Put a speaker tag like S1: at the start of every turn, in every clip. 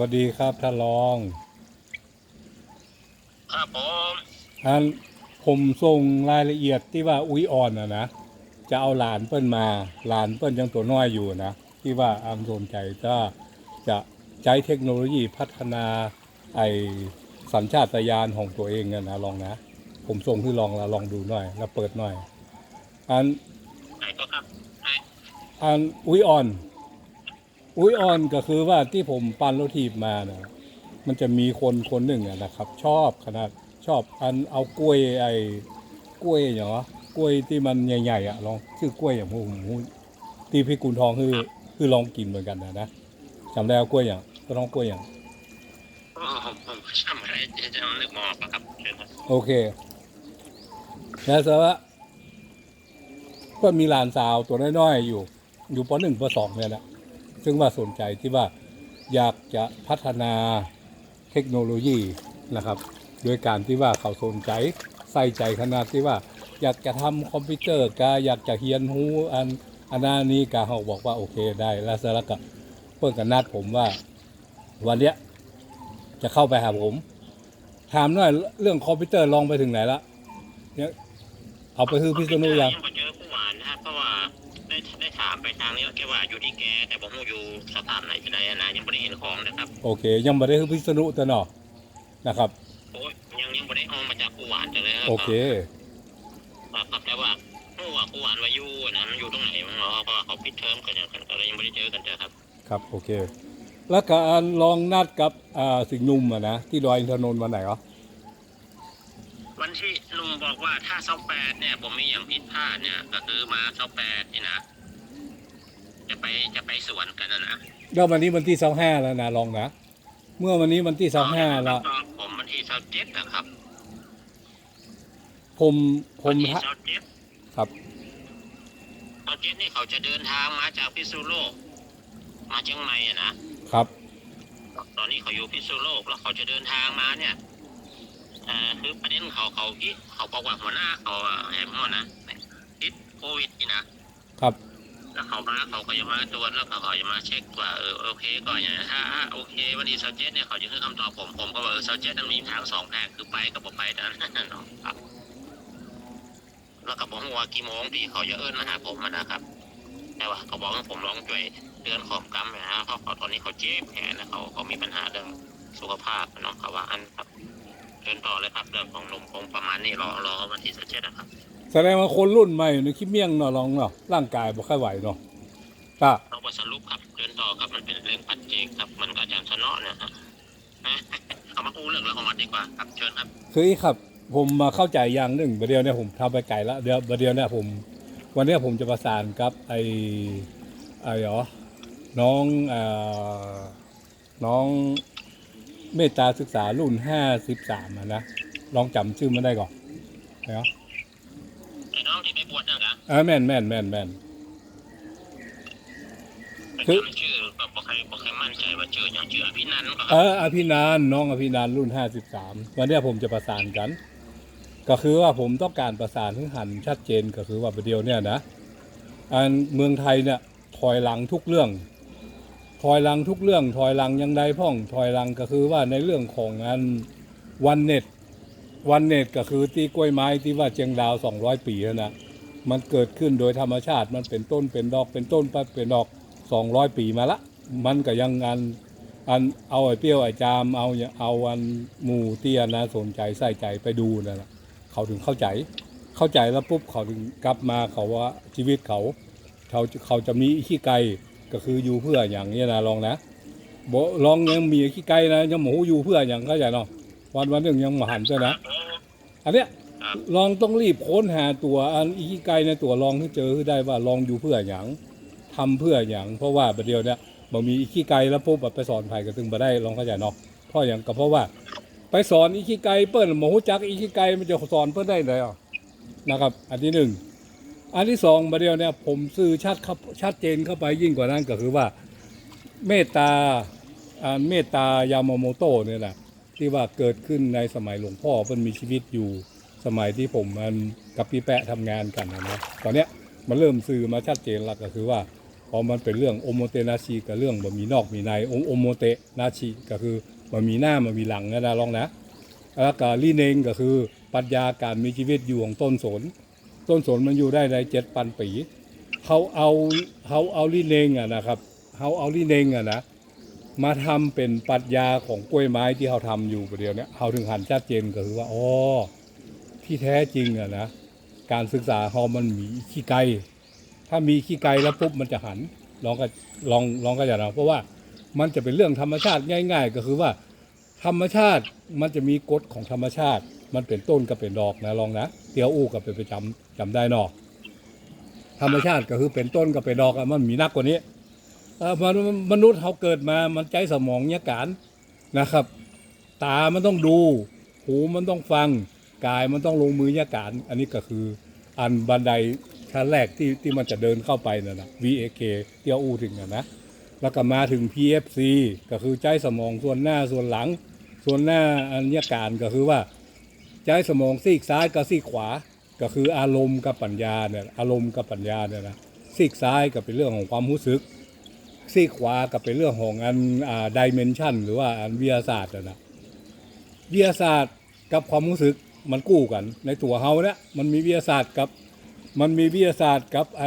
S1: วัสดีครับท่านรอง
S2: ครับผม
S1: อันผมส่งรายละเอียดที่ว่าอุ้ยอ่อนนะนะ จะเอาหลานเปิ้นมา หลานเปิ้นยังตัวน้อยอยู่นะ ที่ว่าอามสนใจจะจะใช้เทคโนโลยีพัฒนาไอสัญชาตญาณของตัวเองนะนะลองนะ ผมส่งที่ลองแล้วลองดูหน่อย แล้วเปิดหน่อย อัน
S2: ไหนก็ครับไหน
S1: อันอุ้ยอ่อน อุ้ยอ่อนก็คือว่าที่ผมปันรถทีบมานะมันจะมีคนคนหนึ่งอะนะครับ ชอบขนาดชอบอันเอากล้วยไอ้กล้วยอย่างวะกล้วยที่มันใหญ่ๆอะลองชื่อกล้วยอย่างผมผมที่พี่กุลทองคือคือลองกินเหมือนกันนะนะจำได้ว่ากล้วยอย่างก็ต้องกล้วยอย่าง
S2: โอ้ผมผมจำอะไรจะจะนึกมออกครับเชิญครับ
S1: โอเคแล้วสว่าก็มีหลานสาวตัวน้อยๆอยู่ อยู่ปหนึ่งปสองเนี่ยแหละ ซึ่งว่าสนใจที่ว่าอยากจะพัฒนาเทคโนโลยีนะครับ โดยการที่ว่าเขาสนใจใส่ใจขนาดที่ว่า อยากจะทำคอมพิวเตอร์กาอยากจะเฮียนฮูอันอันนั้นนี้กาเขาบอกว่าโอเคได้แล้วเสร็จแล้วก็เพิ่งกันนัดผมว่า วันเนี้ยจะเข้าไปหาผมถามหน่อยเรื่องคอมพิวเตอร์ลองไปถึงไหนละเนี่ยเอาไปคือพิษณุยัง
S2: ได้ถามไปทางนี้แกว่าอยู่ที่แกแต่ผมอยู่สถานไหนที่ไหนอะนะยังไม่ได้เห็นของนะครับ
S1: โอเค ยังไม่ได้คือพิษณุตัวเนอนะครับ
S2: โอ้ยยังยังไม่ได้เอามาจากผู้หวานจะเลยรับ
S1: โอเค
S2: ครับครับแต่ว่าผู้ว่าผู้หวานวาอยุนะมันอยู่ตรงไหนมั้งเหรอเพราะว่าเขาปิดเทอมกันอย่างกันก็เลยยังไม่ได้เจอกันเจอครับ
S1: ครับโอเค แล้วการลองนัดกับอ่าสิงห์หนุ่มอะนะที่ดอยอินทนนท์วันไหนอ๋อ
S2: วันที่ลุงบอกว่าถ้าเสาแปดเนี่ยผมมีอย่างผิดพลาดเนี่ยก็คือมาเสาแปดนี่นะจะ ไปจะไปสวนกันนะนะ
S1: แล้ววันนี้วันที่สองห้าแล้วนะลองนะเมื่อวันนี้วันที่สองห้าแล้ว
S2: ผมวันที่เสาเจ็ดนะครับ
S1: ผมผ
S2: วั
S1: ม
S2: นที่
S1: ฮะ
S2: เสาเจ็ด
S1: ครับ
S2: เสาเจ็ดนี่เขาจะเดินทางมาจากพิษณุโลก มาเชียงใหม่อะนะครับ ตอนนี้เขาอยู่พิษณุโลกแล้วเขาจะเดินทางมาเนี่ยอ่าคือประเด็นเขาเขาที่เขาบอกว่าหัวหน้าเขาอะแหมหัวนะติดโควิดนี่นะ
S1: ครับ
S2: แล้วเขามาเขาก็จะมาตรวจแล้วเขาก็จะมาเช็คว่าเออโอเคก่อนอย่างนี้ถ้าโอเค วันนี้เซาเจ็ตเนี่ยเขาจะให้คำตอบผมผมก็บอกเออเซาเจ็ตมันมีทางสองแพร่คือไปกับผมไปแต่นั้นเนาะครับแล้วก็บอกว่ากี่โมงที่เขาจะเอิ้นมาหาผมนะครับ แต่ว่าเขาบอกว่าผมร้องช่วยเดือนของกรรมนะเขาขาตอนนี้เขาเจ็บแขนนะเขาเขามีปัญหาเรื่องสุขภาพเนาะเขาว่าอันครับเดินต่อเลยครับเรื่องของนมคงประมาณนี้รอรอวันที่เซาเจ็ตนะครับ
S1: แสดงว่าคนรุ่นใหม่ในคิดเมี่ยงเนาะลองเนาะร่างกายบ่ค่อยไหวเนาะก็
S2: เราบทสรุปครับเดินต่อครับมันเป็นเรื่องปัจเจกครับ มันก็อาจารย์ชนะเนี่ยฮะเอามาอู้เรื่องแล้วของมันดีกว่าครับเชิญครับ
S1: คือครับผมมาเข้าใจอย่างหนึ่งประเดี๋ยวเนี่ยผมทำไปไกลแล้วเดี๋ยวประเดี๋ยวเนี่ยผม วันเนี้ยผมจะประสานกับไอ้ไอ้เหรอน้องเอ่อน้องเมตตาศึกษารุ่นห้าสิบสามนะลองจำชื่อมันได้ก่อนเนาะ
S2: ไอ้น้องที่ไปบ วชนั่นกะ
S1: เออแม่นแม่นแม่นแม่น
S2: ไป
S1: คือ
S2: จำชื่อก็บอกใครบอกใครมั่นใจว่าชื่ออย่างชื่ออภินันท์ก็ค
S1: เอ
S2: รับ
S1: ออภินานท์น้องอภินานท์รุ่นห้าสิบสามวันเนี้ยผมจะประสานกัน ก็คือว่าผมต้องการประสานให้หันชัดเจนก็คือว่าประเดี๋ยวเนี่ยนะอันเมืองไทยเนี่ยถอยหลังทุกเรื่อง ถอยหลังทุกเรื่อง ถอยหลังยังใดพ่อง ถอยหลังก็คือว่าในเรื่องของงานวันเน็ตวันเน็ตก็คือที่กล้วยไม้ที่ว่าเชียงดาวสองร้อยปีนั่นนะ มันเกิดขึ้นโดยธรรมชาติมันเป็นต้นเป็นดอกเป็นต้นปั๊บเป็นดอกสองร้อยปีมาละ มันก็ยังงานอันเอาไอ้เปรี้ยวไอ้จามเอาเอาอันหมูเตี้ยนะสนใจใส่ใจไปดูนั่นแหละเขาถึงเข้าใจ เข้าใจแล้วปุ๊บเขาถึงกลับมาเขาว่าชีวิตเขาเขาเขาจะมีขี้ไก่ก็คืออยู่เพื่ออย่างนี้นะลองนะบลองยังมีขี้ไก่นะยังหมูอยู่เพื่ออย่างเข้าใจเนาะวันวันหนึ่งยังมาหันเจ้านะอันเนี้ย ลองต้องรีบค้นหาตัวอันอีขี้ไก่ในตัวลองให้เจอให้ได้ว่าลองอยู่เพื่ออย่างทำเพื่ออย่าง เพราะว่าประเดี๋ยวเนี้ยบ่มีอีขี้ไก่แล้วปุ๊บแบบไปสอนไผก็ถึงบ่ได้ลองเข้าใจเนาะเพราะอย่างก็เพราะว่า ไปสอนอีขี้ไก่เปิ้นหมูจักอีขี้ไก่มันจะสอนเพิ่นได้เลยอะนะครับ อันที่หนึ่งอันที่สองประเดี๋ยวเนี่ยผมซื้อชัดครับชัดเจนเข้าไปยิ่งกว่านั้นก็คือว่า เมตตาอ่าเมตตายามาโมโตเนี่ยแหละที่ว่าเกิดขึ้นในสมัยหลวงพ่อเพิ่นมีชีวิตอยู่ สมัยที่ผมมันกับพี่แปะทำงานกันนะตอนเนี้ยมันเริ่มสื่อมาชัดเจนแล้วก็คือว่าโอมันเป็นเรื่องโอโมเตนาชีกับเรื่องบ่มีนอกมีในโอโอโมเตนาชีก็คือมันมีหน้ามันมีหลังนะนะลองนะแล้วก็ลีเนงก็คือปรัชญาการมีชีวิตอยู่ของต้นสน ต้นสนมันอยู่ได้ในเจ็ดพันปีเขาเอาเขาเอาลีเนงอะนะครับเขาเอาลีเนงอะนะมาทำเป็นปรัชญาของกล้วยไม้ที่เขาทำอยู่ประเดี๋ยวนี้เขาถึงหันชัดเจนก็คือว่าอ๋อ ที่แท้จริงอะนะการศึกษาเขามันมีขี้ไกลถ้ามีขี้ไกลแล้วปุ๊บมันจะหันลองก็ลองลองก็อย่าเราเพราะว่ามันจะเป็นเรื่องธรรมชาติง่าย ๆ ก็คือว่า ธรรมชาติมันจะมีกฎของธรรมชาติ มันเป็นต้นกับเป็นดอกนะลองนะเตียวอู้กับเป็นประจำจำได้เนอะธรรมชาติก็คือเป็นต้นกับเป็นดอกอะมันมีนักกว่านี้เอ่อมนุษย์มนุษย์เขาเกิดมามันใจสมองเนี่ยการนะครับ ตามันต้องดู หูมันต้องฟัง กายมันต้องลงมือเนี่ยการอันนี้ก็คืออันบันไดชั้นแรกที่ที่มันจะเดินเข้าไปน่ะนะ VAK เตียวอู้ถึงนะนะ แล้วก็มาถึง PFC ก็คือใจสมองส่วนหน้าส่วนหลัง ส่วนหน้าอันเนี้ยการก็คือว่าใจสมองซีกซ้ายกับซีกขวา ก็คืออารมณ์กับปัญญาเนี่ยอารมณ์กับปัญญาเนี่ยนะซีกซ้ายก็เป็นเรื่องของความรู้สึกซีกขวาก็เป็นเรื่องของอันอ่าดิเมนชันหรือว่าอันวิทยาศาสตร์นะวิทยาศาสตร์กับความรู้สึก มันกู้กัน ในตัวเฮาเนี่ยมันมีวิทยาศาสตร์กับมันมีวิทยาศาสตร์กับไอ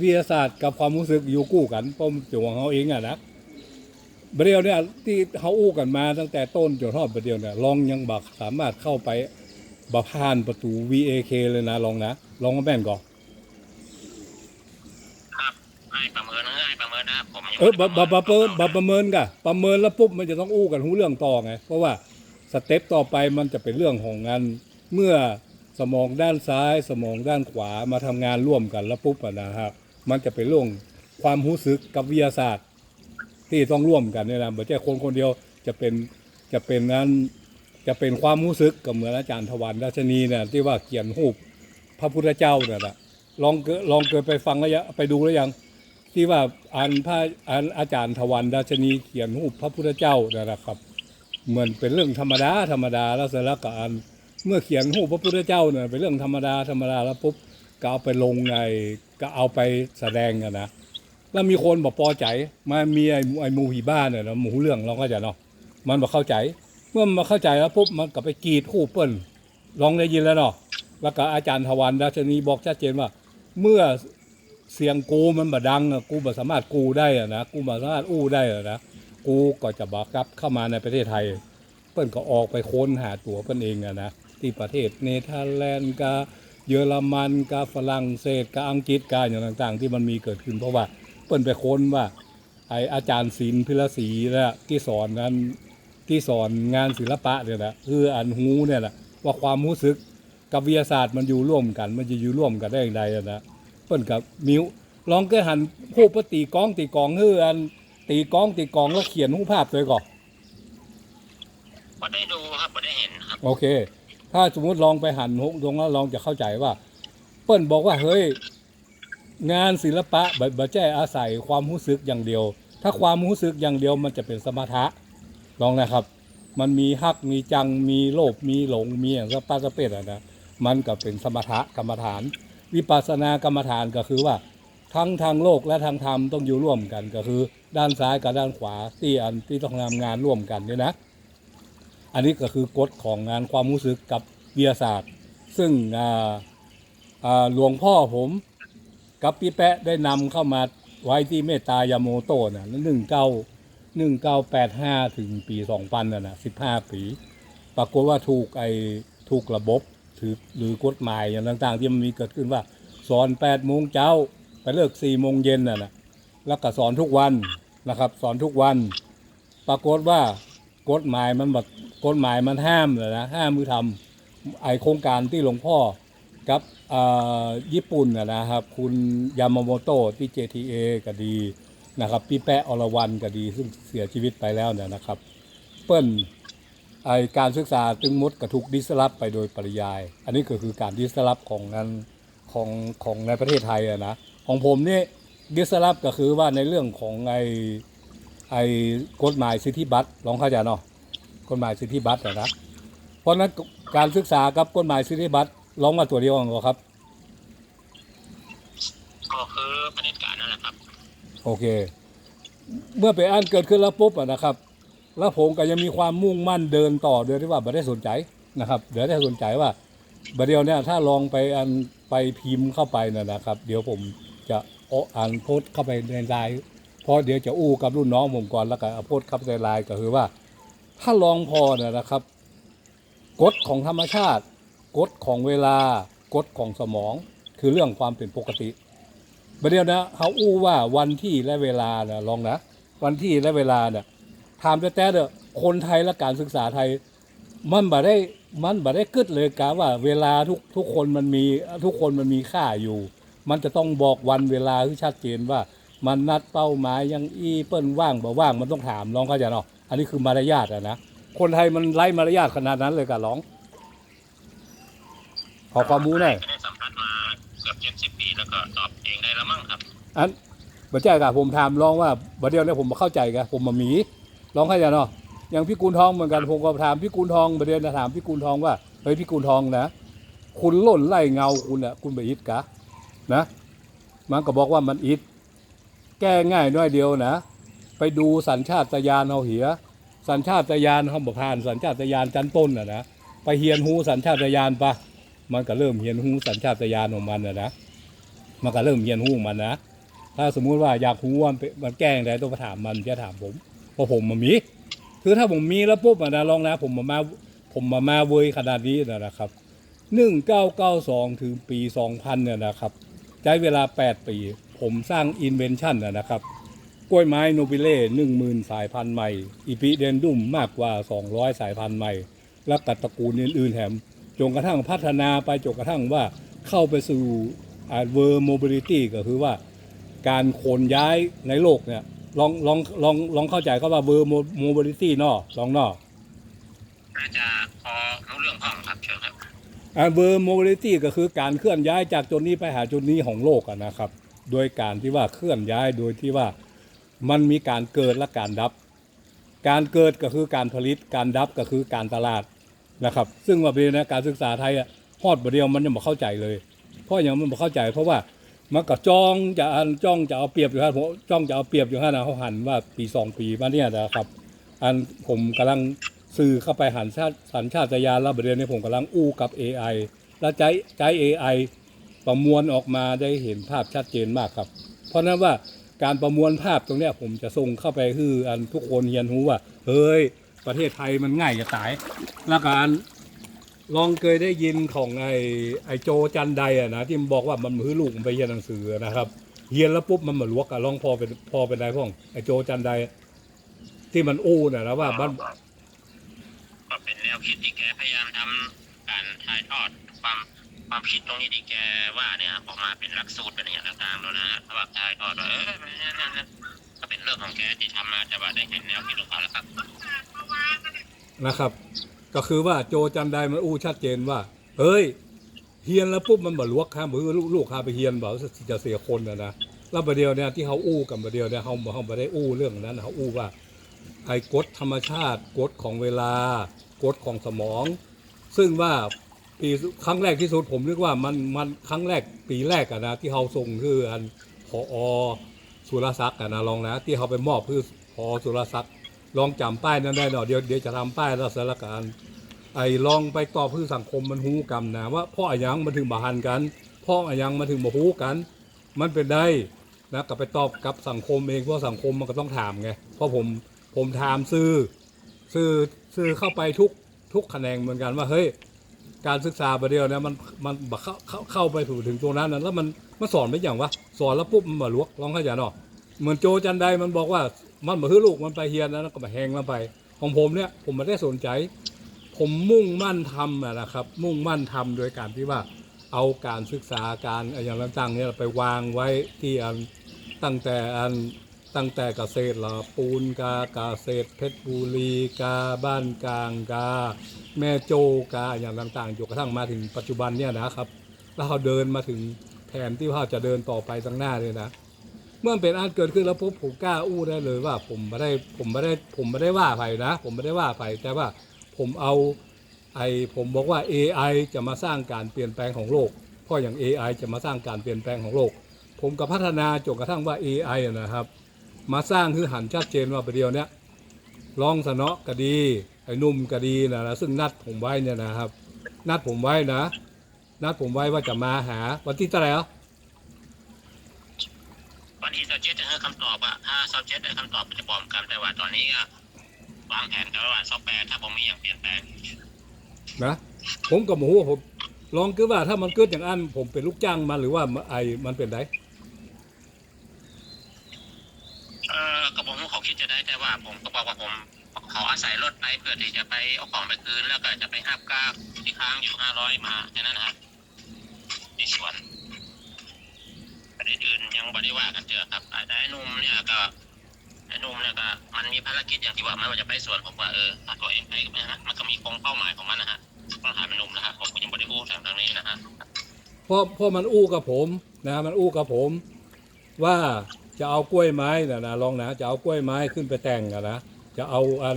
S1: วิทยาศาสตร์กับความรู้สึกอยู่กู้กันเพราะมันตัวของเขาเองอะนะประเดี๋ยวเนี่ยที่เขาอู้กันมาตั้งแต่ต้นจนทอดประเดี๋ยวเนี่ยลองยังบักสามารถเข้าไปบัผ่านประตู VAK เลยนะลองนะลองมาแม่นก่อน
S2: ครับให้ประเมินให้ประเมินนะครับผมยัง
S1: เออ
S2: ไม่
S1: บะ
S2: ได้
S1: บะบะเปินบะประเมินกะประเมินแล้วปุ๊บมันจะต้องอู้กันหูเรื่องต่อไงเพราะว่า สเต็ปต่อไปมันจะเป็นเรื่องของงานเมื่อสมองด้านซ้ายสมองด้านขวามาทำงานร่วมกันแล้วปุ๊บะนะครับมันจะเป็นเรื่องความรู้สึกกับวิทยาศาสตร์ ที่ต้องร่วมกันเนี่ยนะไม่ใช่คนคนเดียวจะเป็นจะเป็นนั้นจะเป็นความรู้สึกกับเหมือนอาจารย์ทวันราชนีเนี่ยที่ว่าเขียนรูปพระพุทธเจ้าเนี่ยนะลองเกลองเกิดไปฟังแล้วยังไปดูแล้วยังที่ว่าอันพระอันอาจารย์ทวันราชนีเขียนรูปพระพุทธเจ้าเนี่ยนะครับ เหมือนเป็นเรื่องธรรมดาธรรมดาแล้วเสร็จแล้วก็อันเมื่อเขียนรูพระพุทธเจ้าเนี่ยเป็นเรื่องธรรมดาธรรมดาแล้วปุ๊บก็เอาไปลงในก็เอาไปแสดงอะนนะแล้วมีคนบอกพอใจมามีไอ้ไอ้หมูผีบ้านเนี่ยนะหมูเรื่องเราก็จะเนาะมันบอกเข้าใจ เมื่อมันมาเข้าใจแล้วปุ๊บมันก็ไปกรีดคู่เปิ้ลลองได้ยินแล้วเนาะแล้วก็อาจารย์ทวันราชนีบอกชัดเจนว่า เมื่อเสียงกูมันบดังอะกูบ่สามารถกูได้อะนะกูบ่สามารถอู้ได้อะนะ กูก็จะบักรับเข้ามาในประเทศไทย เปิ้ลก็ออกไปค้นหาตัวเปิ้ลเองอะนะที่ประเทศเนเธอร์แลนด์กับเยอรมันกับฝรั่งเศสกับอังกฤษกับอย่างต่าง ๆ ที่มันมีเกิดขึ้นเพราะว่าเปิ้นไปค้นว่าไออาจารย์ศิลป์พิรศรีนะที่สอนนั้นที่สอนงานศิลปะเนี่ยนะคืออันหูเนี่ยนะว่าความรู้สึกกับวิทยาศาสตร์มันอยู่ร่วมกัน มันจะอยู่ร่วมกันได้อย่างไรนะเปิ้นกับมิวลองก็หันผู้ปตีกองตีกองคืออัน ตีกลองตีกลองแล้วเขียนรูปภาพเลยก่อน
S2: พอได้ดูครับพอได้เห็นครับ
S1: โอเค ถ้าสมมุติลองไปหันหกตรงแล้วลองจะเข้าใจว่า เปิ้นบอกว่าเฮ้ยงานศิลปะแบบบ่แจ้อาศัยความรู้สึกอย่างเดียว ถ้าความรู้สึกอย่างเดียวมันจะเป็นสมถะลองนะครับ มันมีฮักมีจังมีโลภมีหลงมีอย่างสปาสเปดอะนะมันก็เป็นสมถะกรรมฐาน วิปัสสนากรรมฐานก็คือว่า ทั้งทางโลกและทางธรรมต้องอยู่ร่วมกันก็คือ ด้านซ้ายกับด้านขวาที่อันที่ต้องทำงานร่วมกันเนี่ยนะ อันนี้ก็คือกฎของงานความรู้สึกกับวิทยาศาสตร์ ซึ่งหลวงพ่อผมกับพี่แปะได้นำเข้ามาไว้ที่เมตตายาโมโตะนะหนึ่งเก้าหนึ่งเก้าแปดห้าถึงปีสองพันนะนะสิบห้าปี ปรากฏว่าถูกไอ้ถูกระบบถือหรือกฎหมายอย่างต่าง ๆ ที่มันมีเกิดขึ้นว่า สอนแปดโมงเช้า เลิกสี่โมงเย็นน่ะนะแล้วก็สอนทุกวันนะครับ สอนทุกวัน ปรากฏว่ากฎหมายมันแบบกฎหมายมันห้ามเลยนะห้ามมือทำไอโครงการที่หลวงพ่อกับอ่าญี่ปุ่นนะนะครับ คุณยามาโมโตะที่ JTA ก็ดีนะครับพี่แปะอรวรันก็ดีซึ่งเสียชีวิตไปแล้วเนี่ยนะครับ เปิ้ลไอการศึกษาตึงมดกระทุกดิสลอฟไปโดยปริยาย อันนี้ก็คือการดิสลอฟของงานของของในประเทศไทยอะนะ ของผมนี่ดิสลอฟก็คือว่าในเรื่องของไอไอ้กฎหมายสิทธิบัตรลองเข้าใจเนาะกฎหมายสิทธิบัตรอะนะเพราะฉะนั้นการศึกษากับกฎหมายสิทธิบัตรลองมาตัวเดียวกันก่อนครับ
S2: ก็คือประเด็นการนั่นแหละครับ
S1: โอเค เมื่อไปอ่านเกิดขึ้นแล้วปุ๊บอะนะครับ แล้วผมก็ยังมีความมุ่งมั่นเดินต่อโดยที่ว่าไม่ได้สนใจนะครับเดี๋ยวได้สนใจว่าบัดเดียวเนี่ยถ้าลองไปอันไปพิมพ์เข้าไปนะนะครับ เดี๋ยวผม จะอ่านโพสเข้าไปในไลน์เพราะเดี๋ยวจะอู้กับรุ่นน้องผมก่อนแล้วก็เอาโพสเข้าไปในไลน์ก็คือว่า ถ้าลองพอเนี่ยนะครับกฎของธรรมชาติกฎของเวลากฎของสมอง คือเรื่องความเป็นปกติประเดี๋ยวนะเขาอู้ว่าวันที่และเวลานะลองนะ วันที่และเวลาเนี่ยถามแต่แต่เด้อคนไทยและการศึกษาไทย มันบ่ได้มันบ่ได้กึดเลยกะว่าเวลาทุกทุกคนมันมีทุกคนมันมีค่าอยู่ มันจะต้องบอกวันเวลาที่ชัดเจนว่า มันนัดเป้าหมายยังอีเปิ้นว่างบ่ว่างมันต้องถามลองเข้าใจเนาะอันนี้คือมารยาทอะนะคนไทยมันไร้มารยาทขนาดนั้นเลยกะร้อง ขอความรู้หน่อย
S2: ได้สัมผัสมาเกือบเจ็ดสิบปีแล้วก็ตอบเองได้แล้วมั้งครับ
S1: อันบัจจัยกะผมถามลองว่าบัดเดียวเนี่ยผมมาเข้าใจกะผมมาหมีลองเข้าใจเนาะอย่างพี่กูลทองเหมือนกันผมก็ถามพี่กูลทองบัดเดียวนะถามพี่กูลทองว่าเฮ้ยพี่กูลทองนะคุณหล่นไล่เงาคุณอะคุณไปอิดกะ นะ มันก็บอกว่ามันอิดแก้ง่ายน้อยเดียวนะ ไปดูสัญชาตญาณเอาเหีย สัญชาตญาณเขาบอกผ่านสัญชาตญาณจันต้นอะนะไปเฮียนหูสัญชาตญาณปะมันก็เริ่มเฮียนหูสัญชาตญาณของมันอะนะมันก็เริ่มเฮียนหูมันนะถ้าสมมุติว่าอยากรู้ว่ามันมันแกล้งอะไรต้องมาถามมันจะถามผมเพราะผมมันมีคือถ้าผมมีแล้วปุ๊บนะลองนะผมมามาผมมามาเวยขนาดนี้นะครับหนึ่งเก้าเก้าสองถึงปีสองพันเนี่ยนะครับ ใช้เวลาแปดปี ผมสร้างอินเวนชั่นนะครับ กล้วยไม้โนบิเล่หนึ่งหมื่นสายพันธุ์ใหม่ อีพิเดนดุมมากกว่า 200 สายพันธุ์ใหม่ และกัดตระกูลอื่นๆแถมจนกระทั่งพัฒนาไปจนกระทั่งว่าเข้าไปสู่เวอร์โมบิลิตี้ก็คือว่าการโขนย้ายในโลกเนี่ยลองลองลองลองเข้าใจเขาว่าเวอร์โมบิลิตี้นอลองนอ
S2: น่าจะพอรู้เรื่องพอง เชิญครับ
S1: อ่าเวอร์โมบิลิตี้ก็คือการเคลื่อนย้ายจากจุดนี้ไปหาจุดนี้ของโลกนะครับ โดยการที่ว่าเคลื่อนย้ายโดยที่ว่ามันมีการเกิดและการดับ การเกิดก็คือการผลิต การดับก็คือการตลาดนะครับ ซึ่งว่าเป็นนะการศึกษาไทยอะฮอดประเดียวมันยังไม่เข้าใจเลย เพราะอย่างมันไม่เข้าใจ เพราะว่ามันก็จ้องจะอันจ้องจะเอาเปรียบอยู่ฮะผมจ้องจะเอาเปรียบอยู่ฮะนะเขาหันว่าปีสองปีมาเนี่ยนะครับ อันผมกำลัง สื่อเข้าไปหันชาติสัญชาตญาณแล้วประเด็นนี้ผมกำลังอู้กับ AI แล้วใจใจ AI ประมวลออกมาได้เห็นภาพชัดเจนมากครับ เพราะนั้นว่าการประมวลภาพตรงนี้ผมจะส่งเข้าไปคืออันทุกคนเรียนรู้ว่า เฮ้ย ประเทศไทยมันง่ายจะตาย แล้วการลองเคยได้ยินของไอ้ไอ้โจจันไดอะนะที่มันบอกว่ามันมือลูกมันไปเรียนหนังสือนะครับเรียนแล้วปุ๊บมันมาลวกอะลองพอเป็นพอเป็นไรพ่องไอ้โจจันไดที่มันอู้นะนะว่ามัน
S2: ก็เป็นแนวคิดที่แกพยายามทำการถ่ายทอดความความคิดตรงนี้ที่แกว่าเนี่ยออกมาเป็นหลักสูตรเป็นอย่างต่างๆแล้วนะสำหรับถ่ายทอดเออนั่นนั่นนก็เป็นเรื่องของแกที่ทำมาแต่ว่าได้เห็นแนวคิดของเขาแล้วครับ
S1: นะครับ ก็คือว่าโจจันไดมันอู้ชัดเจนว่า เฮ้ยเฮียนแล้วปุ๊บมันบ่ลวกข้ามมือลูกข้าไปเฮียนบอกจะเสียคนนะนะแล้วประเดี๋ยวเนี่ยที่เขาอู้กันประเดี๋ยวเนี่ยเขาเขาไม่ได้อู้เรื่องนั้นเขาอู้ว่า ไอ้กฎธรรมชาติกฎของเวลากฎของสมอง ซึ่งว่าปีครั้งแรกที่สุดผมนึกว่ามันมันครั้งแรกปีแรกอะนะที่เขาส่งคืออันพอสุรศักดิ์อะนะลองนะ ที่เขาไปมอบคือพอสุรศักดิ์ลองจำป้ายนั้นได้หน่อยเดี๋ยวเดี๋ยวจะทำป้ายแล้วสารการไอ้ลองไปตอบเพื่อสังคมมันหูกรรมนะว่าพ่ออะหยังมันถึงบาหันกันพ่ออะหยังมันถึงมาหูกัน มันเป็นได้นะกลับไปตอบกับสังคมเองเพราะสังคมมันก็ต้องถามไงเพราะผม ผมถามซื้อซื้อซื้อเข้าไปทุกทุกแขนงเหมือนกันว่าเฮ้ยการศึกษาประเดียวเนี่ยมันมันเข้าเข้าเข้าไปถึงถึงตรงนั้นนะแล้วมันมันสอนไม่อย่างวะสอนแล้วปุ๊บมันมาลวกลองเข้าใจเนาะเหมือนโจจันไดมันบอกว่ามันมาฮือลูกมันไปเฮียนแล้วก็มาแหงแล้วไป ของผมเนี่ยผมไม่ได้สนใจ ผมมุ่งมั่นทำนะครับ มุ่งมั่นทำโดยการที่ว่าเอาการศึกษาการอย่างต่างๆเนี่ยไปวางไว้ที่อันตั้งแต่อัน ตั้งแต่เกษตรล่ะปูนกาเกษตรเพชรบุรีกาบ้านกลางกา แม่โจกาอย่างต่างๆจนกระทั่งมาถึงปัจจุบันเนี่ยนะครับ แล้วเขาเดินมาถึงแผนที่เขาจะเดินต่อไปข้างหน้าเลยนะ เมื่อมันเป็นอันเกิดขึ้นแล้วปุ๊บผมกล้าอู้ได้เลยว่า ผมไม่ได้ผมไม่ได้ผมไม่ได้ว่าใครนะ ผมไม่ได้ว่าใครแต่ว่าผมเอาไอผมบอกว่า AI จะมาสร้างการเปลี่ยนแปลงของโลก เพราะอย่าง AI จะมาสร้างการเปลี่ยนแปลงของโลก ผมก็พัฒนาจนกระทั่งว่า AI อนะครับ มาสร้างคือหันชัดเจนว่าประเดี๋ยวเนี้ยลองสนอก็ดีไอ้หนุ่มก็ดีนะนะซึ่งนัดผมไว้เนี่ยนะครับ นัดผมไว้นะ นัดผมไว้ว่าจะมาหา วันที่เท่าไหร่อะ
S2: วันที่ subject จะให้คำตอบอะถ้า subject ได้คำตอบจะบอกกันแต่ว่าตอนนี้อะวางแผนกันว่าซอฟต์แวร์ถ้าผมมีอย่างเปลี่ยนแปลง
S1: นะผมกับหมูผมลองคือว่าถ้ามันเกิดอย่างอันผมเป็นลูกจ้างมันหรือว่าไอ้มันเป็นได
S2: เออกับผมเขาคิดจะได้แต่ว่า ผมก็บอกว่าผมขออาศัยรถไปเพื่อที่จะไปเอาของไปคืนแล้วก็จะไปหับก้าที่ค้างอยู่ห้าร้อยมาแค่นั้นนะครับในส่วนประเด็นอื่นยังไม่ได้ว่ากันเจอครับอาแต่ไอ้หนุ่มเนี่ยก็ไอ้หนุ่มเนี่ยก็มันมีภารกิจอย่างที่ว่าไม่ว่าจะไปสวนผมว่าเออถ้าตัวเองไปก็ไปนะมันก็มีคงเป้าหมายของมันนะฮะต้องหาเป็นหนุ่มนะครับผมก็ยังไม่ได้อู้ทางทางนี้นะฮะ
S1: เพราะเพราะมันอู้กับผมนะมันอู้กับผม ว่า จะเอากล้วยไม้นะนะลองนะจะเอากล้วยไม้ขึ้นไปแต่งอะนะจะเอาอัน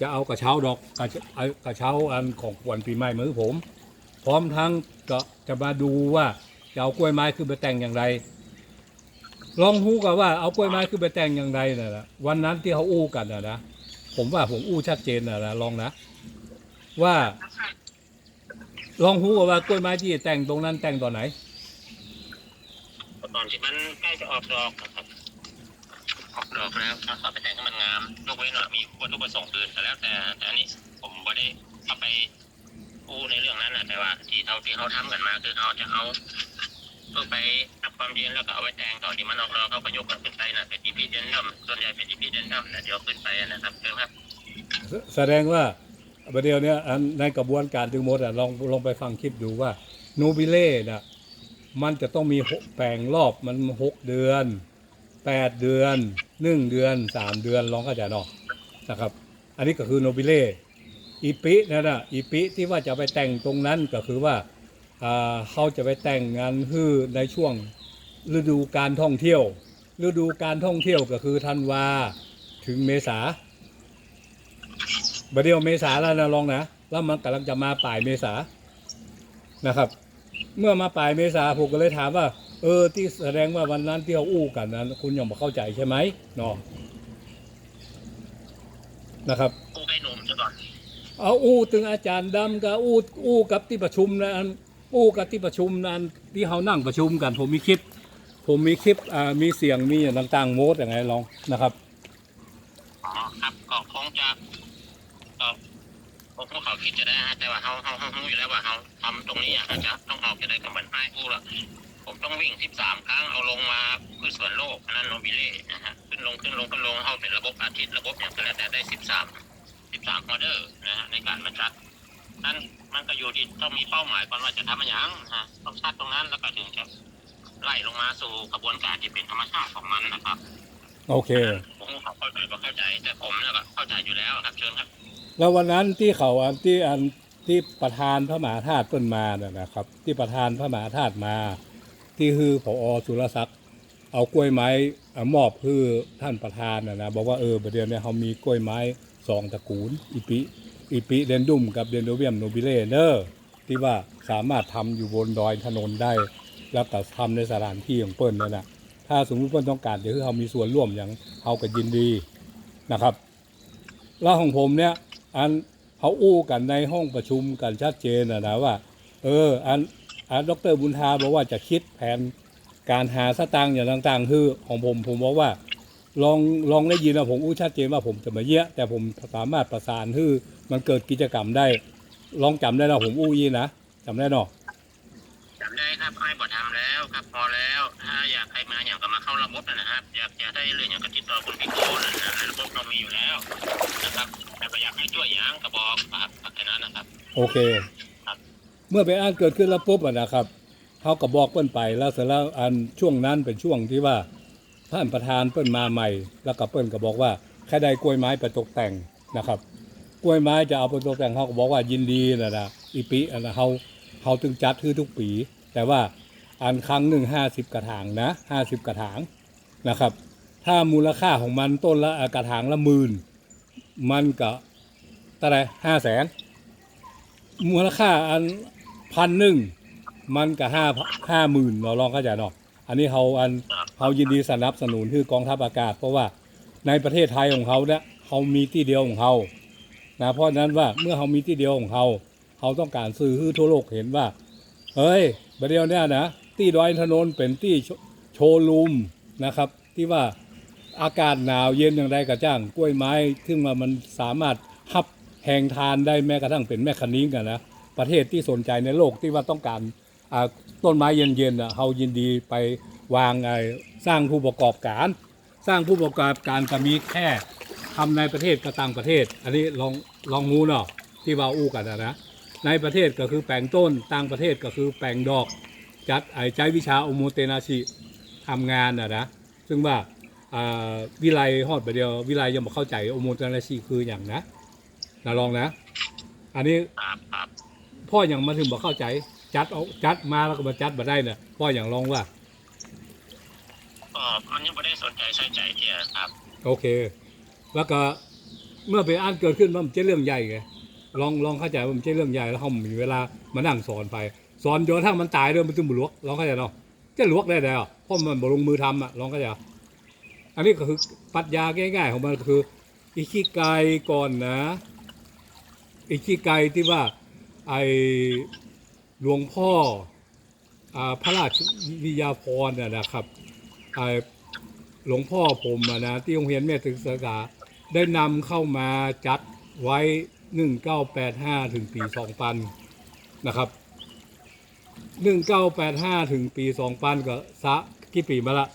S1: จะเอากระเช้าดอกกระเช้ากระเช้าอันของขวัญปีใหม่มือผม พร้อมทั้งก็จะมาดูว่าจะเอากล้วยไม้ขึ้นไปแต่งอย่างไร ลองฮู้กับว่าเอากล้วยไม้ขึ้นไปแต่งอย่างไรนะนะวันนั้นที่เขาอู้กันนะนะผมว่าผมอู้ชัดเจนนะนะลองนะ ว่า ลองฮู้กับว่ากล้วยไม้ที่แต่งตรงนั้นแต่งตอนไหน
S2: ตอนที่มันใกล้จะออกดอกครับออก ดอกแล้วถ้าเขาไปแต่งให้มันงามยกเว้นว่ามีวัตถุประสงค์อื่นก็แล้วแต่แต่อันนี้ผมไม่ได้เข้าไปอู้ในเรื่องนั้นนะแต่ว่าที่เขาที่เขาทำกันมาคือเขาจะเอาเพื่อไปทับความเย็นแล้วก็เอาไว้แต่งต่อที่มันออกดอกเขาก็ยกมันขึ้นไปนะเป็นอีพีเดนดัมส่วนใหญ่เป็นอีพีเดนดัมนะเดี๋ยวขึ้นไปนะครับเชิญครับ
S1: แสดงว่าประเดี๋ยวเนี้ยในกระบวนการถึงหมดอะลองลองไปฟังคลิปดูว่าโนบิเล่น่ะมันจะต้องมีหกแปลงรอบมันหกเดือน แปดเดือนหนึ่งเดือนสามเดือนลองเข้าใจเนาะนะครับ อันนี้ก็คือโนบิเล่อีปินั่นนะอีปิที่ว่าจะไปแต่งตรงนั้นก็คือว่าอ่าเขาจะไปแต่งงานฮือในช่วงฤดูการท่องเที่ยว ฤดูการท่องเที่ยวก็คือธันวาถึงเมษาบัดเดียวเมษาแล้วนะลองนะแล้วมันกำลังจะมาปลายเมษานะครับ เมื่อมาปลายเมษาผมก็เลยถามว่า เออที่แสดงว่าวันนั้นที่เราอู้กันนั้น คุณยังไม่เข้าใจใช่ไหมเนาะนะครับ
S2: กู้ให้หนุ่มซะก่อน
S1: เอาอู้ถึงอาจารย์ดำกับอู้อู้กับที่ประชุมนะอันอู้กับที่ประชุมนั้นที่เขานั่งประชุมกัน ผมมีคลิป ผมมีคลิปอ่ามีเสียงมีอย่างต่างๆโมดอย่างไรลองนะครับ
S2: อ๋อครับก็คงจะก็ผมพวกเขาคิดจะได้ฮะแต่ว่าเขาเขาเขารู้อยู่แล้วว่าเขาทำตรงนี้อะจะต้องออกจะได้กับเหมือนไอ้กู้ละ ผมต้องวิ่ง 13 ครั้งเอาลงมาขึ้นส่วนโลกอันนั้นโนบิเล่นะฮะขึ้นลงขึ้นลงขึ้นลงเขาเป็นระบบอาทิตย์ระบบอย่างก็แล้วแต่ได้ 13 13ออเดอร์นะฮะในการบรรจัดนั่นมันก็อยู่ที่ต้องมีเป้าหมายก่อนว่าจะทำอะไรอย่างนะฮะต้องชัดตรงนั้นแล้วก็ถึงจะไล่ลงมาสู่กระบวนการที่เป็นธรรมชาติของมันนะครับ
S1: โอเค
S2: ผมเขาเข้าใจก็เข้าใจแต่ผมเนี่ยก็เข้าใจอยู่แล้วครับเชิญครับ
S1: แล้ววันนั้นที่เขาอันที่อันที่ประธานพระมหาธาตุเปิ้นมาน่ะนะครับ ที่ประธานพระมหาธาตุมา ที่คือผอสุรศักดิ์เอากล้วยไม้อะมอบคือท่านประธานนะนะบอกว่าเออประเดี๋ยวเนี้เขามีกล้วยไม้สองตระกูลอีปิอีปิเดนดุมกับเดนโดเวียมโนบิเลเนอร์ที่ว่าสามารถทำอยู่บนดอยถนนได้ แล้วก็ทำในสถานที่ของเปิ้นนั่นนะถ้าสมมติเปิ้นต้องการเดี๋ยวคือเขามีส่วนร่วมอย่างเขาก็ยินดีนะครับแล้วของผมเนี่ยอันเขาอู้กันในห้องประชุมกันชัดเจนนะนะว่า เออ อัน ดรบุญทาบอกว่าจะคิดแผนการหาสตางค์อย่างต่างๆคือของผมผมบอกว่าลองลองได้ยินว่าผมอู้ชัดเจนว่าผมจะมาเยี่ยแต่ผมสามารถประสานคือมันเกิดกิจกรรมได้ ลองจำได้นะผมอู้ยีนะจำได้เนาะ
S2: จำได้ครับไอ้บอทำแล้วครับพอแล้ว ถ้าอยากให้มาอย่างก็มาเข้าระบบนะนะครับ อยากจะได้เรื่องอย่างก็ติดต่อคุณพี่โก้นะนะระบบเรามีอยู่แล้วนะครับแต่ก็อยากให้ช่วยอย่างก็บอกครับแค่นั้นนะครับ
S1: โอเค เมื่อไปอ่านเกิดขึ้นแล้วปุ๊บอะนะครับเขาก็บอกเปิ้นไปแล้วเสร็จแล้วอันช่วงนั้นเป็นช่วงที่ว่าท่านประธานเปิ้นมาใหม่ แล้วก็เปิ้นก็บอกว่าแค่ได้กล้วยไม้ไปตกแต่งนะครับกล้วยไม้จะเอาไปตกแต่งเขาก็บอกว่ายินดีนะนะอีปีอันะเขาเขาถึงจัดคือทุกปี แต่ว่าอันครั้งหนึ่งห้าสิบกระถางนะห้าสิบกระถางนะครับ ถ้ามูลค่าของมันต้นละกระถางละหมื่นมันก็เท่าไหรห้าแสนมูลค่าอัน พันหนึ่งมันก็ห้าห้าหมื่นเราลองเข้าใจเนาะอันนี้เขาอันเขายินดีสนับสนุนคือกองทัพอากาศ เพราะว่าในประเทศไทยของเขาเนี่ยเขามีที่เดียวของเขานะเพราะนั้นว่าเมื่อเขามีที่เดียวของเขาเขาต้องการสื่อให้ทั่วโลกเห็นว่า เฮ้ยประเดี๋ยวเนี้ยนะที่ดอยอินนเป็นที่โชโชว์รูมนะครับ ที่ว่าอากาศหนาวเย็นอย่างไรกระจ้างกล้วยไม้ซึ่งว่ามันสามารถฮับแหงทานได้แม้กระทั่งเป็นแม่คันิ้งกันนะ ประเทศที่สนใจในโลกที่ว่าต้องการต้นไม้เย็นๆเขายินดีไปวางสร้างผู้ประกอบการ สร้างผู้ประกอบการก็มีแค่ทำในประเทศกับต่างประเทศ อันนี้ลองลองงูเนาะที่ว่าอู้กันนะนะในประเทศก็คือแปลงต้นต่างประเทศก็คือแปลงดอก จัดไอ้ใจวิชาโอโมเตนาชิทำงานนะนะซึ่งว่าวิไลฮอดไปเดียววิไลยังบอกเข้าใจโอโมเตนาชิคืออย่างนะนะลองนะ อันนี้
S2: ครับ
S1: พ่ออย่างมาถึงบอกเข้าใจ จัดเอาจัดมาแล้วก็มาจัดมาได้เนี่ยพ่ออย่างลองว่า
S2: ก็มันยังไม่ได้สนใจใส่ใจเที่ยครับ
S1: โอเค แล้วก็เมื่อไปอ่านเกิดขึ้นว่ามันจะเรื่องใหญ่ไงลองลองเข้าใจว่ามันจะเรื่องใหญ่แล้วเขามีเวลามานั่งสอนไป สอนจนกระทั่งมันตายด้วยมันจึงบุลวกลองเข้าใจเนาะจะลวกได้แล้วเพราะมันบลงมือทำอะลองเข้าใจเอาอันนี้ก็คือปรัชญาง่ายๆของมันก็คือ อิคิไกก่อนนะ อิคิไกที่ว่า ไอหลวงพ่ออ่าพระราชวิยาพรน่ะนะครับไอหลวงพ่อผมอะนะที่โรงเรียนแม่ศึกษาได้นำเข้ามาจัดไว้ 1985 ถึงปี 2000 นะครับ 1985 ถึงปี 2000 ก็สะกี่ปีมาละ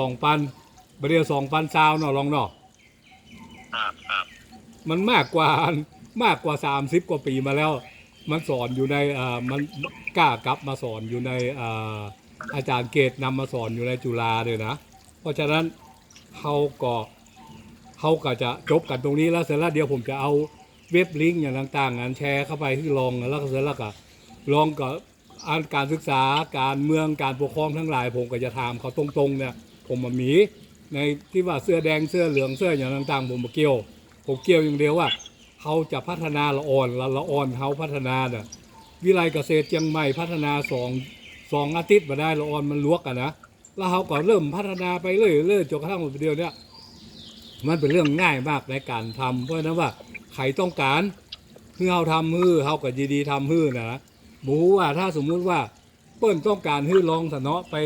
S1: 2000ประเดี๋ยว2000ซาวเนาะลองเนาะ
S2: ครับครับ
S1: มันมากกว่ามากกว่า 30 กว่าปีมาแล้ว มันสอนอยู่ในอ่ามันกล้ากลับมาสอนอยู่ในอ่าอาจารย์เกตนำมาสอนอยู่ในจุฬาเลยนะ เพราะฉะนั้นเขาก็เขาก็จะจบกันตรงนี้แล้วเสร็จแล้วเดี๋ยวผมจะเอาเว็บลิงก์อย่างต่างๆงานแชร์เข้าไปที่ลองแล้วก็เสร็จแล้วก็ลองกับอ่านการศึกษาการเมืองการปกครองทั้งหลาย ผมก็จะถามเขาตรงๆเนี่ยผมมามีในที่ว่าเสื้อแดงเสื้อเหลืองเสื้ออย่างต่างๆ ผมมาเกี่ยว ผมเกี่ยวอย่างเดียวว่า เขาจะพัฒนาละอ่อนละละอ่อนเขาพัฒนาเนี่ยวิไลเกษตรเชียงใหม่พัฒนาสองสองอาทิตย์มาได้ละอ่อนมันลวกกันนะแล้วเขาก็เริ่มพัฒนาไปเรื่อยๆจนกระทั่งเดียวเนี่ยมันเป็นเรื่องง่ายมากในการทำเพราะฉะนั้นว่าใครต้องการคือเขาทำฮื้อเขาก็ยินดีทำฮือนะบฮูว่าถ้าสมมุติว่าเปิ้นต้องการฮื้อลองสนอไป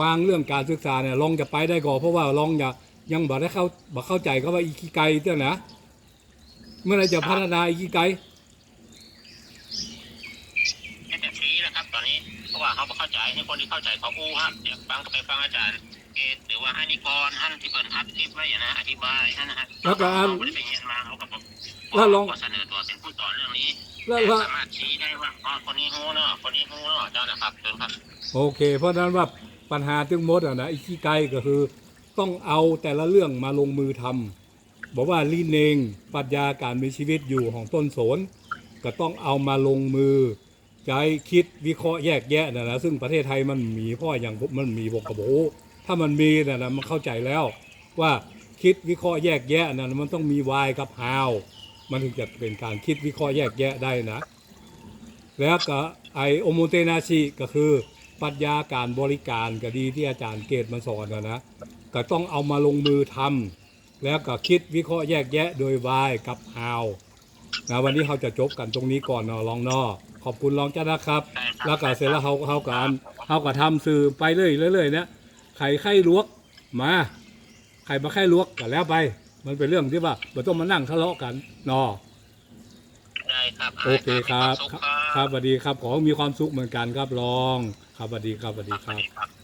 S1: วางเรื่องการศึกษาเนี่ยลองจะไปได้ก่อนเพราะว่าลองอย่ายังบอกได้เข้าบอกเข้าใจก็ว่าอีกไกลเจ้านะ เมื่อไหรจะพัฒนาอีกิไก
S2: แค่แต่ฟรีนะครับ ตอนนี้เพราะว่าเขาบ่เข้าใจให้คนที่เข้าใจเขาอู้ครับเดี๋ยวฟังก็ไปฟังอาจารย์เกตหรือว่าให้นิกรท่านที่เปิดทับคลิปไว้อย่างนะอธิบายท่านนะฮะ
S1: แล้วก็อัน
S2: เขาไม่ได้ไปเรียนมาเขาก็บอก
S1: แล้วลอง
S2: ก็เสนอตัวเป็นผู้สอนเรื่องนี้
S1: แล้ว
S2: แต่
S1: ว่า
S2: สามารถชี้ได้ว่าอ๋อคนนี้ฮู้เนาะคนนี้ฮู้เนาะเจ้านะครับเชิญครับ
S1: โอเค เพราะฉะนั้นว่าปัญหาทึงหมดอะนะอิคิไกก็คือ ต้องเอาแต่ละเรื่องมาลงมือทำ บอกว่าลีนเองปรัชญาการมีชีวิตอยู่ของต้นสน ก็ต้องเอามาลงมือใจคิดวิเคราะห์แยกแยะนะนะซึ่งประเทศไทยมันมีพ่ออย่างมันมีบกกระโบถ้ามันมีนะนะมันเข้าใจแล้วว่าคิดวิเคราะห์แยกแยะนะมันต้องมี why กับ how มันถึงจะเป็นการคิดวิเคราะห์แยกแยะได้นะ แล้วก็ไอโอโมเตนาชิก็คือปรัชญาการบริการก็ดีที่อาจารย์เกตมาสอนนะนะก็ต้องเอามาลงมือทำ แล้วก็คิดวิเคราะห์แยกแยะโดย why กับ how นะวันนี้เขาจะจบกันตรงนี้ก่อนเนาะลองเนอขอบคุณรองเจ้านะครับ
S2: ได้ครับ
S1: แล้วก็เสร็จแล้วเขาเขาการเขาก็ทำสื่อไปเรื่อยเรื่อยๆเนี่ยไข่ไข่ลวกมาไข่มาไข่ลวกก็แล้วไป มันเป็นเรื่องที่ว่าเราต้องมานั่งทะเลาะกันเนอ
S2: ได้ครับ
S1: โอเคครับ
S2: มีวามสุข
S1: ครับสวัสดีครับ ขอให้มีความสุขเหมือนกันครับรอง ครับสวัสดีครับสวัสดี
S2: ส
S1: ค
S2: วั
S1: รั
S2: ส
S1: บ
S2: ดีครับ